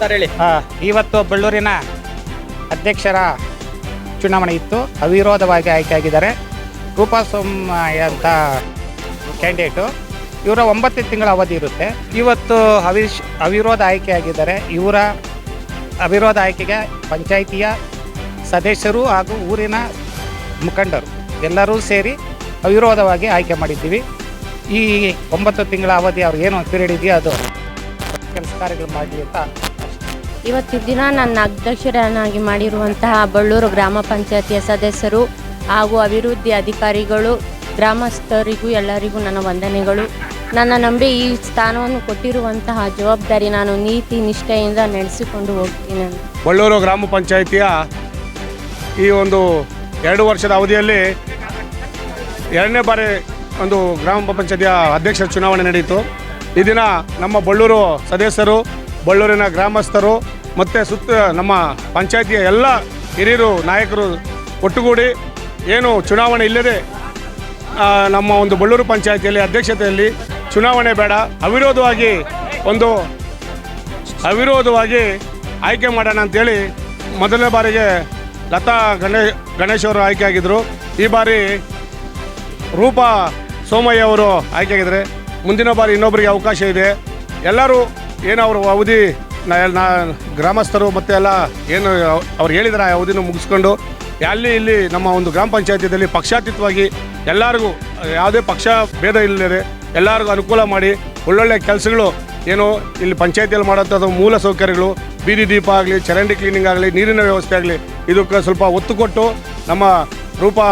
Sir ಹೇಳಿ. ಇವತ್ತು ಬಳ್ಳೂರಿನ ಅಧ್ಯಕ್ಷರ ಚುನಾವಣೆ ಇತ್ತು. ಅವಿರೋಧವಾಗಿ ಆಯ್ಕೆಯಾಗಿದ್ದಾರೆ ರೂಪಾ ಸೋಮ್ ಅಂತ ಕ್ಯಾಂಡಿಡೇಟು. ಇವರ ಒಂಬತ್ತು ತಿಂಗಳ ಅವಧಿ ಇರುತ್ತೆ. ಇವತ್ತು ಅವಿಶ್, ಅವಿರೋಧ ಆಯ್ಕೆಯಾಗಿದ್ದಾರೆ ಇವರ ಅವಿರೋಧ ಆಯ್ಕೆಗೆ ಪಂಚಾಯಿತಿಯ ಸದಸ್ಯರು ಹಾಗೂ ಊರಿನ ಮುಖಂಡರು ಎಲ್ಲರೂ ಸೇರಿ ಅವಿರೋಧವಾಗಿ ಆಯ್ಕೆ ಮಾಡಿದ್ದೀವಿ. ಈ ಒಂಬತ್ತು ತಿಂಗಳ ಅವಧಿ ಅವ್ರು ಏನು ಪೀರಿಯಡ್ ಇದೆಯೋ ಅದು. ಕೆಲಸ ಕಾರ್ಯಗಳು ಮಾಡಿ ಅಂತ ಇವತ್ತಿನ ದಿನ ನನ್ನ ಅಧ್ಯಕ್ಷರನ್ನಾಗಿ ಮಾಡಿರುವಂತಹ ಬಳ್ಳೂರು ಗ್ರಾಮ ಪಂಚಾಯತಿಯ ಸದಸ್ಯರು ಹಾಗೂ ಅಭಿವೃದ್ಧಿ ಅಧಿಕಾರಿಗಳು, ಗ್ರಾಮಸ್ಥರಿಗೂ ಎಲ್ಲರಿಗೂ ನನ್ನ ವಂದನೆಗಳು. ನನ್ನ ನಂಬಿ ಈ ಸ್ಥಾನವನ್ನು ಕೊಟ್ಟಿರುವಂತಹ ಜವಾಬ್ದಾರಿ ನಾನು ನೀತಿ ನಿಷ್ಠೆಯಿಂದ ನಡೆಸಿಕೊಂಡು ಹೋಗ್ತೀನಿ. ಬಳ್ಳೂರು ಗ್ರಾಮ ಪಂಚಾಯಿತಿಯ ಈ ಒಂದು ಎರಡು ವರ್ಷದ ಅವಧಿಯಲ್ಲಿ ಎರಡನೇ ಬಾರಿ ಒಂದು ಗ್ರಾಮ ಪಂಚಾಯತಿಯ ಅಧ್ಯಕ್ಷರ ಚುನಾವಣೆ ನಡೆಯಿತು. ಈ ದಿನ ನಮ್ಮ ಬಳ್ಳೂರು ಸದಸ್ಯರು, ಬಳ್ಳೂರಿನ ಗ್ರಾಮಸ್ಥರು ಮತ್ತು ಸುತ್ತ ನಮ್ಮ ಪಂಚಾಯತಿಯ ಎಲ್ಲ ಹಿರಿಯರು, ನಾಯಕರು ಒಟ್ಟುಗೂಡಿ ಏನು ಚುನಾವಣೆ ಇಲ್ಲದೆ ನಮ್ಮ ಒಂದು ಬಳ್ಳೂರು ಪಂಚಾಯತಿಯಲ್ಲಿ ಅಧ್ಯಕ್ಷತೆಯಲ್ಲಿ ಚುನಾವಣೆ ಬೇಡ, ಅವಿರೋಧವಾಗಿ ಒಂದು ಅವಿರೋಧವಾಗಿ ಆಯ್ಕೆ ಮಾಡೋಣ ಅಂತೇಳಿ ಮೊದಲನೇ ಬಾರಿಗೆ ಲತಾ ಗಣೇಶ್ ಗಣೇಶ್ ಅವರು ಆಯ್ಕೆ ಆಗಿದ್ದರು ಈ ಬಾರಿ ರೂಪಾ ಸೋಮಯ್ಯ ಅವರು ಆಯ್ಕೆ ಆಗಿದ್ದಾರೆ. ಮುಂದಿನ ಬಾರಿ ಇನ್ನೊಬ್ಬರಿಗೆ ಅವಕಾಶ ಇದೆ. ಎಲ್ಲರೂ ಏನೋ ಅವರು ಅವಧಿ ನಾ- ಗ್ರಾಮಸ್ಥರು ಮತ್ತು ಎಲ್ಲ ಏನು ಅವ್ರು ಹೇಳಿದ್ದಾರೆ ಆ ಅವಧಿನ ಮುಗಿಸ್ಕೊಂಡು, ಅಲ್ಲಿ ಇಲ್ಲಿ ನಮ್ಮ ಒಂದು ಗ್ರಾಮ ಪಂಚಾಯತಿಯಲ್ಲಿ ಪಕ್ಷಾತೀತವಾಗಿ ಎಲ್ಲರಿಗೂ ಯಾವುದೇ ಪಕ್ಷ ಭೇದ ಇಲ್ಲದೆ ಎಲ್ಲರಿಗೂ ಅನುಕೂಲ ಮಾಡಿ ಒಳ್ಳೊಳ್ಳೆ ಕೆಲಸಗಳು ಏನು ಇಲ್ಲಿ ಪಂಚಾಯತಿಯಲ್ಲಿ ಮಾಡೋಂಥದ್ದು ಮೂಲ ಸೌಕರ್ಯಗಳು, ಬೀದಿ ದೀಪ ಆಗಲಿ, ಚರಂಡಿ ಕ್ಲೀನಿಂಗ್ ಆಗಲಿ, ನೀರಿನ ವ್ಯವಸ್ಥೆ ಆಗಲಿ, ಇದಕ್ಕೆ ಸ್ವಲ್ಪ ಒತ್ತು ಕೊಟ್ಟು ನಮ್ಮ ರೂಪಾ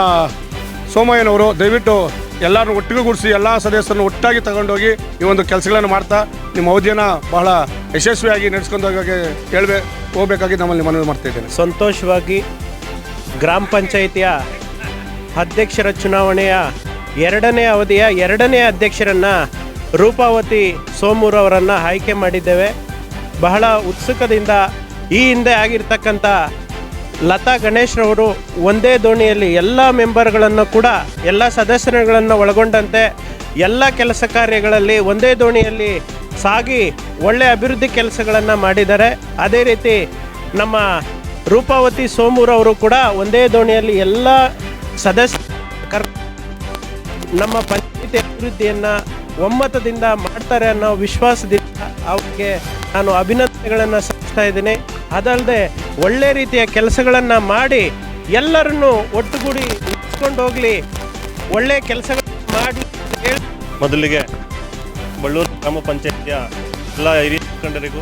ಸೋಮಯ್ಯನವರು ದಯವಿಟ್ಟು ಎಲ್ಲರನ್ನು ಒಟ್ಟಿಗೆಗೂಡಿಸಿ ಎಲ್ಲ ಸದಸ್ಯರನ್ನು ಒಟ್ಟಾಗಿ ತಗೊಂಡೋಗಿ ಈ ಒಂದು ಕೆಲಸಗಳನ್ನು ಮಾಡ್ತಾ ನಿಮ್ಮ ಅವಧಿಯನ್ನು ಬಹಳ ಯಶಸ್ವಿಯಾಗಿ ನಡೆಸ್ಕೊಂಡು ಹೋಗೋಕೆ ಹೇಳ್ಬೇ ಹೋಗಬೇಕಾಗಿ ನಮ್ಮಲ್ಲಿ ಮನವಿ ಮಾಡ್ತಾ ಇದ್ದೇನೆ. ಸಂತೋಷವಾಗಿ ಗ್ರಾಮ ಪಂಚಾಯಿತಿಯ ಅಧ್ಯಕ್ಷರ ಚುನಾವಣೆಯ ಎರಡನೇ ಅವಧಿಯ ಎರಡನೇ ಅಧ್ಯಕ್ಷರನ್ನು ರೂಪಾವತಿ ಸೋಮೂರವರನ್ನು ಆಯ್ಕೆ ಮಾಡಿದ್ದೇವೆ. ಬಹಳ ಉತ್ಸುಕದಿಂದ ಈ ಹಿಂದೆ ಆಗಿರ್ತಕ್ಕಂಥ ಲತಾ ಗಣೇಶ್ರವರು ಒಂದೇ ದೋಣಿಯಲ್ಲಿ ಎಲ್ಲ ಮೆಂಬರ್ಗಳನ್ನು ಕೂಡ, ಎಲ್ಲ ಸದಸ್ಯರುಗಳನ್ನು ಒಳಗೊಂಡಂತೆ ಎಲ್ಲ ಕೆಲಸ ಕಾರ್ಯಗಳಲ್ಲಿ ಒಂದೇ ದೋಣಿಯಲ್ಲಿ ಸಾಗಿ ಒಳ್ಳೆಯ ಅಭಿವೃದ್ಧಿ ಕೆಲಸಗಳನ್ನು ಮಾಡಿದ್ದಾರೆ. ಅದೇ ರೀತಿ ನಮ್ಮ ರೂಪಾವತಿ ಸೋಮೂರವರು ಕೂಡ ಒಂದೇ ದೋಣಿಯಲ್ಲಿ ಎಲ್ಲ ಸದಸ್ಯ ಕರ್, ನಮ್ಮ ಪಂಚಾಯತಿ ಅಭಿವೃದ್ಧಿಯನ್ನು ಒಮ್ಮತದಿಂದ ಮಾಡ್ತಾರೆ ಅನ್ನೋ ವಿಶ್ವಾಸದಿಂದ ಅವರಿಗೆ ನಾನು ಅಭಿನಂದನೆಗಳನ್ನು ಸಲ್ಲಿಸ್ತಾ ಇದ್ದೀನಿ. ಅದಲ್ಲದೆ ಒಳ್ಳೆ ರೀತಿಯ ಕೆಲಸಗಳನ್ನು ಮಾಡಿ ಎಲ್ಲರನ್ನು ಒಟ್ಟುಗೂಡಿ ಇಟ್ಕೊಂಡು ಹೋಗಲಿ. ಒಳ್ಳೆ ಕೆಲಸಗಳನ್ನು ಮಾಡಿ ಮೊದಲಿಗೆ ಬಳ್ಳೂರು ಗ್ರಾಮ ಪಂಚಾಯತಿಯ ಎಲ್ಲ ಹಿರಿಯ ಮುಖಂಡರಿಗೂ,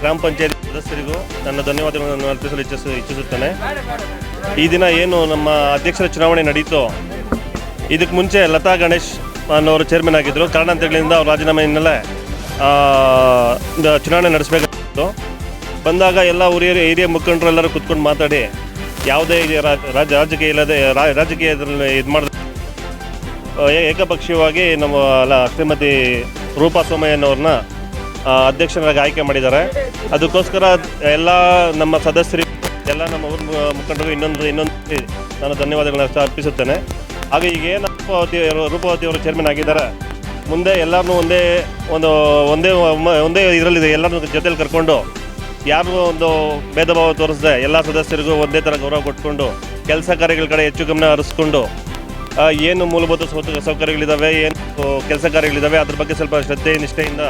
ಗ್ರಾಮ ಪಂಚಾಯತ್ ಸದಸ್ಯರಿಗೂ ನನ್ನ ಧನ್ಯವಾದಗಳನ್ನು ಅರ್ಪಿಸಲು ಇಚ್ಛಿಸ ಇಚ್ಛಿಸುತ್ತೇನೆ. ಈ ದಿನ ಏನು ನಮ್ಮ ಅಧ್ಯಕ್ಷರ ಚುನಾವಣೆ ನಡೀತೋ ಇದಕ್ಕೆ ಮುಂಚೆ ಲತಾ ಗಣೇಶ್ ಅನ್ನೋರು ಚೇರ್ಮನ್ ಆಗಿದ್ದರು ಕಾರಣಾಂತರಗಳಿಂದ ಅವ್ರ ರಾಜೀನಾಮೆ ಹಿನ್ನೆಲೆ ಚುನಾವಣೆ ನಡೆಸಬೇಕಾಗಿತ್ತು. ಬಂದಾಗ ಎಲ್ಲ ಹಿರಿಯ ಮುಖಂಡರು ಎಲ್ಲರೂ ಕುತ್ಕೊಂಡು ಮಾತಾಡಿ, ಯಾವುದೇ ರಾಜ, ರಾಜಕೀಯ ಇಲ್ಲದೆ ರಾಜಕೀಯದಲ್ಲಿ ಇದು ಮಾಡಿದ ಏ- ಏಕಪಕ್ಷೀಯವಾಗಿ ನಮ್ಮ ಅಲ್ಲ, ಶ್ರೀಮತಿ ರೂಪಾ ಸೋಮಯ್ಯನವ್ರನ್ನ ಅಧ್ಯಕ್ಷರಾಗಿ ಆಯ್ಕೆ ಮಾಡಿದ್ದಾರೆ. ಅದಕ್ಕೋಸ್ಕರ ಎಲ್ಲ ನಮ್ಮ ಸದಸ್ಯರು, ಎಲ್ಲ ನಮ್ಮ ಊರ ಮುಖಂಡರು ಇನ್ನೊಂದು ಇನ್ನೊಂದು ನಾನು ಧನ್ಯವಾದಗಳನ್ನ ಅರ್ಪಿಸುತ್ತೇನೆ. ಹಾಗೆ ಈಗ ಏನು ರೂಪಾವತಿ ರೂಪಾವತಿ ಅವರು ಚೇರ್ಮನ್ ಆಗಿದ್ದಾರೆ. ಮುಂದೆ ಎಲ್ಲರನ್ನೂ ಒಂದೇ, ಒಂದು, ಒಂದೇ ಒಂದೇ ಇದರಲ್ಲಿದೆ ಎಲ್ಲರನ್ನೂ ಜೊತೆಲಿ ಕರ್ಕೊಂಡು ಯಾರು ಒಂದು ಭೇದ ಭಾವ ತೋರಿಸದೆ, ಎಲ್ಲ ಸದಸ್ಯರಿಗೂ ಒಂದೇ ಥರ ಗೌರವ ಕೊಟ್ಕೊಂಡು, ಕೆಲಸ ಕಾರ್ಯಗಳ ಕಡೆ ಹೆಚ್ಚು ಗಮನ ಹರಿಸ್ಕೊಂಡು ಏನು ಮೂಲಭೂತ ಸೌಕರ್ಯಗಳಿದ್ದಾವೆ ಏನು ಕೆಲಸ ಕಾರ್ಯಗಳಿದ್ದಾವೆ ಅದ್ರ ಬಗ್ಗೆ ಸ್ವಲ್ಪ ಶ್ರದ್ಧೆ, ನಿಷ್ಠೆಯಿಂದ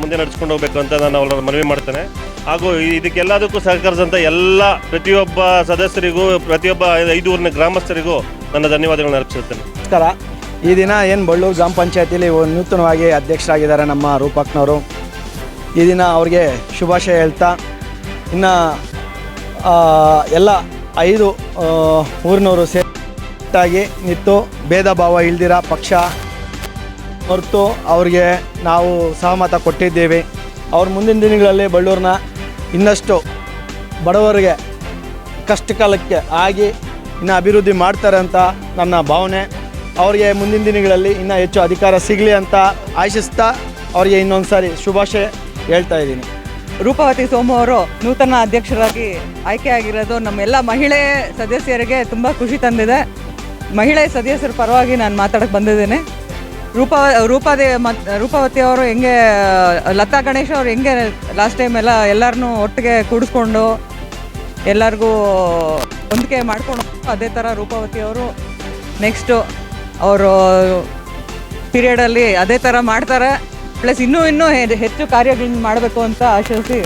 ಮುಂದೆ ನಡೆಸ್ಕೊಂಡು ಹೋಗ್ಬೇಕು ಅಂತ ನಾನು ಅವರ ಮನವಿ ಮಾಡ್ತೇನೆ. ಹಾಗೂ ಇದಕ್ಕೆಲ್ಲದಕ್ಕೂ ಸಹಕರಿಸಿದಂಥ ಎಲ್ಲ ಪ್ರತಿಯೊಬ್ಬ ಸದಸ್ಯರಿಗೂ, ಪ್ರತಿಯೊಬ್ಬ ಐದು ಊರಿನ ಗ್ರಾಮಸ್ಥರಿಗೂ ನನ್ನ ಧನ್ಯವಾದಗಳನ್ನು ಅರ್ಪಿಸುತ್ತೇನೆ. ನಮಸ್ಕಾರ. ಈ ದಿನ ಏನು ಬಳ್ಳೂರು ಗ್ರಾಮ ಪಂಚಾಯತಿಲಿ ನೂತನವಾಗಿ ಅಧ್ಯಕ್ಷರಾಗಿದ್ದಾರೆ ನಮ್ಮ ರೂಪಕ್ನವರು. ಈ ದಿನ ಅವ್ರಿಗೆ ಶುಭಾಶಯ ಹೇಳ್ತಾ, ಇನ್ನು ಎಲ್ಲ ಐದು ಊರಿನವರು ಸೇರಿಟ್ಟಾಗಿ ನಿಂತು ಭೇದ ಭಾವ ಇಲ್ದಿರ ಪಕ್ಷ ಹೊರತು ಅವ್ರಿಗೆ ನಾವು ಸಹಮತ ಕೊಟ್ಟಿದ್ದೇವೆ. ಅವ್ರ ಮುಂದಿನ ದಿನಗಳಲ್ಲಿ ಬಳ್ಳೂರನ್ನ ಇನ್ನಷ್ಟು ಬಡವರಿಗೆ ಕಷ್ಟ ಕಾಲಕ್ಕೆ ಆಗಿ ಇನ್ನು ಅಭಿವೃದ್ಧಿ ಮಾಡ್ತಾರೆ ಅಂತ ನನ್ನ ಭಾವನೆ. ಅವರಿಗೆ ಮುಂದಿನ ದಿನಗಳಲ್ಲಿ ಇನ್ನೂ ಹೆಚ್ಚು ಅಧಿಕಾರ ಸಿಗಲಿ ಅಂತ ಆಶಿಸ್ತಾ ಅವರಿಗೆ ಇನ್ನೊಂದು ಸಾರಿ ಶುಭಾಶಯ ಹೇಳ್ತಾ ಇದ್ದೀನಿ. ರೂಪವತಿ ಸೋಮು ಅವರು ನೂತನ ಅಧ್ಯಕ್ಷರಾಗಿ ಆಯ್ಕೆಯಾಗಿರೋದು ನಮ್ಮೆಲ್ಲ ಮಹಿಳೆ ಸದಸ್ಯರಿಗೆ ತುಂಬ ಖುಷಿ ತಂದಿದೆ. ಮಹಿಳೆ ಸದಸ್ಯರ ಪರವಾಗಿ ನಾನು ಮಾತಾಡಕ್ಕೆ ಬಂದಿದ್ದೇನೆ. ರೂಪ, ರೂಪಾದೇ ಮತ್, ರೂಪಾವತಿ ಅವರು ಹೆಂಗೆ, ಲತಾ ಗಣೇಶ್ ಅವರು ಹೆಂಗೆ ಲಾಸ್ಟ್ ಟೈಮ್ ಎಲ್ಲ ಎಲ್ಲರನ್ನೂ ಒಟ್ಟಿಗೆ ಕೂಡಿಸ್ಕೊಂಡು ಎಲ್ಲರಿಗೂ ಹೊಂದಿಕೆ ಮಾಡಿಕೊಂಡು ಅದೇ ಥರ ರೂಪಾವತಿ ಅವರು ನೆಕ್ಸ್ಟು ಅವರು ಪೀರಿಯಡಲ್ಲಿ ಅದೇ ಥರ ಮಾಡ್ತಾರೆ. ಪ್ಲಸ್ ಇನ್ನೂ ಇನ್ನೂ ಹೆಚ್ಚು ಕಾರ್ಯಗಳನ್ನು ಮಾಡಬೇಕು ಅಂತ ಆಶಿಸಿ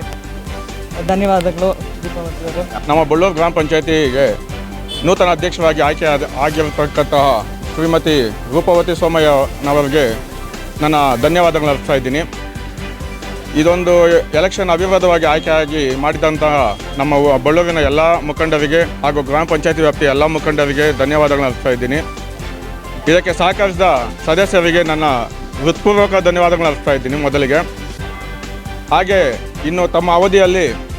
ಧನ್ಯವಾದಗಳು ನಮ್ಮ ಬಳ್ಳೂರು ಗ್ರಾಮ ಪಂಚಾಯತಿಗೆ ನೂತನ ಅಧ್ಯಕ್ಷರಾಗಿ ಆಯ್ಕೆ ಆಗಿರತಕ್ಕಂತಹ ಶ್ರೀಮತಿ ರೂಪವತಿ ಸೋಮಯ್ಯನವರಿಗೆ ನನ್ನ ಧನ್ಯವಾದಗಳನ್ನು ಅರ್ಪಿಸ್ತಾ ಇದ್ದೀನಿ. ಇದೊಂದು ಎಲೆಕ್ಷನ್ ಅವಿರೋಧವಾಗಿ ಆಯ್ಕೆಯಾಗಿ ಮಾಡಿದಂತಹ ನಮ್ಮ ಬಳ್ಳೂರಿನ ಎಲ್ಲ ಮುಖಂಡರಿಗೆ ಹಾಗೂ ಗ್ರಾಮ ಪಂಚಾಯತಿ ವ್ಯಾಪ್ತಿಯ ಎಲ್ಲ ಮುಖಂಡರಿಗೆ ಧನ್ಯವಾದಗಳನ್ನು ಅರ್ಪಿಸ್ತಾ ಇದ್ದೀನಿ. ಇದಕ್ಕೆ ಸಹಕರಿಸಿದ ಸದಸ್ಯರಿಗೆ ನನ್ನ ಹೃತ್ಪೂರ್ವಕ ಧನ್ಯವಾದಗಳನ್ನು ಅರ್ಪಿಸ್ತಾ ಇದ್ದೀನಿ ಮೊದಲಿಗೆ. ಹಾಗೆ ಇನ್ನು ತಮ್ಮ ಅವಧಿಯಲ್ಲಿ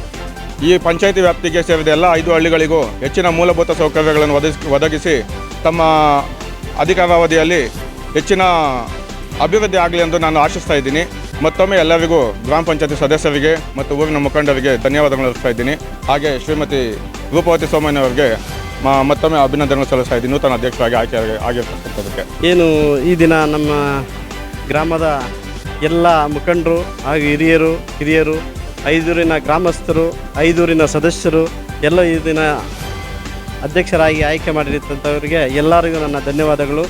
ಈ ಪಂಚಾಯಿತಿ ವ್ಯಾಪ್ತಿಗೆ ಸೇರಿದ ಎಲ್ಲ ಐದು ಹಳ್ಳಿಗಳಿಗೂ ಹೆಚ್ಚಿನ ಮೂಲಭೂತ ಸೌಕರ್ಯಗಳನ್ನು ಒದಗಿಸಿ ಒದಗಿಸಿ ತಮ್ಮ ಅಧಿಕಾರಾವಧಿಯಲ್ಲಿ ಹೆಚ್ಚಿನ ಅಭಿವೃದ್ಧಿ ಆಗಲಿ ಎಂದು ನಾನು ಆಶಿಸ್ತಾ ಇದ್ದೀನಿ. ಮತ್ತೊಮ್ಮೆ ಎಲ್ಲರಿಗೂ ಗ್ರಾಮ ಪಂಚಾಯತಿ ಸದಸ್ಯರಿಗೆ ಮತ್ತು ಊರಿನ ಮುಖಂಡರಿಗೆ ಧನ್ಯವಾದಗಳು ಅರ್ಪಿಸ್ತಾ ಇದ್ದೀನಿ. ಹಾಗೆ ಶ್ರೀಮತಿ ರೂಪವತಿ ಸೋಮಯ್ಯ ಅವರಿಗೆ ಮತ್ತೊಮ್ಮೆ ಅಭಿನಂದನೆ ಸಲ್ಲಿಸ್ತಾ ಇದ್ದೀನಿ. ನೂತನ ಅಧ್ಯಕ್ಷರಾಗಿ ಆಯ್ಕೆ ಆಗಿ- ಆಗಿರ್ತಕ್ಕಂಥದ್ದಕ್ಕೆ. ಏನು ಈ ದಿನ ನಮ್ಮ ಗ್ರಾಮದ ಎಲ್ಲ ಮುಖಂಡರು ಹಾಗೂ ಹಿರಿಯರು ಹಿರಿಯರು ಐದೂರಿನ ಗ್ರಾಮಸ್ಥರು, ಐದೂರಿನ ಸದಸ್ಯರು, ಎಲ್ಲ ಈ ದಿನ ಅಧ್ಯಕ್ಷರಾಗಿ ಆಯ್ಕೆ ಮಾಡಿರ್ತಂಥವರಿಗೆ ಎಲ್ಲರಿಗೂ ನನ್ನ ಧನ್ಯವಾದಗಳು.